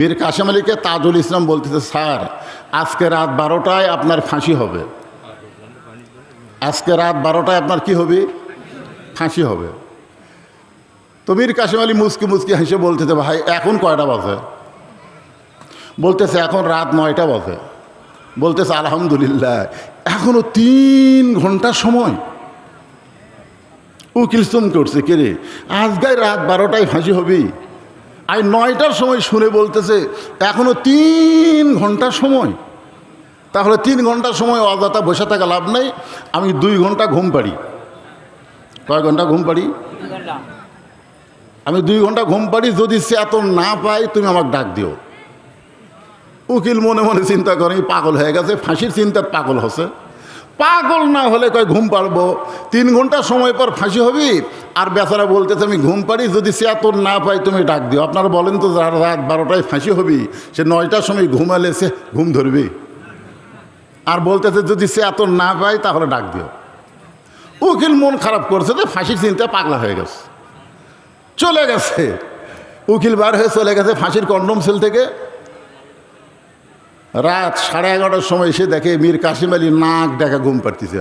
মীর কাশেম আলীকে তাজুল ইসলাম বলতেছে, স্যার, আজকে রাত বারোটায় আপনার ফাঁসি হবে। আজকে রাত বারোটায় আপনার কি হবে? ফাঁসি হবে। তো মীর কাশেম আলী মুসকি মুসকি হেসে বলতেছে, ভাই, এখন কয়টা বাজে? বলতেছে, এখন রাত নয়টা বাজে। বলতেছে, আলহামদুলিল্লাহ, এখনও তিন ঘণ্টা সময়। উকিল করছে কে রে? আজকাই রাত বারোটায় ফাঁসি হবি? আর নয়টার সময় শুনে বলতেছে, এখনও তিন ঘণ্টা সময়। তাহলে তিন ঘণ্টা সময় অযথা বসে থাকা লাভ নেই, আমি দুই ঘণ্টা ঘুম পাড়ি। কয় ঘণ্টা ঘুম পাড়ি? আমি দুই ঘণ্টা ঘুম পাড়ি, যদি সে এত না পাই তুমি আমাকে ডাক দিও। উকিল মনে মনে চিন্তা করে পাগল হয়ে গেছে, ফাঁসির চিন্তার পাগল হচ্ছে। পাগল না হলে কয় ঘুম পারব তিন ঘণ্টা সময় পর ফাঁসি হবি? আর বেচারা বলতেছে, আমি ঘুম পারি যদি সে এত না পাই তুমি ডাক দিও। আপনারা বলেন তো, যার রাত বারোটায় ফাঁসি হবি, সে নয়টার সময় ঘুমালে সে ঘুম ধরবি? আর বলতেছে, যদি সে এত না পায়, তাহলে ডাক দিও। উকিল মন খারাপ করছে যে ফাঁসির চিন্তা পাগলা হয়ে গেছে। চলে গেছে। উকিল বার হয়ে চলে গেছে ফাঁসির কন্ডম সেল থেকে। রাত সাড়ে এগারোটার সময় এসে দেখে মীর কাশিম আলী নাক দেখা ঘুম পাড়তেছে।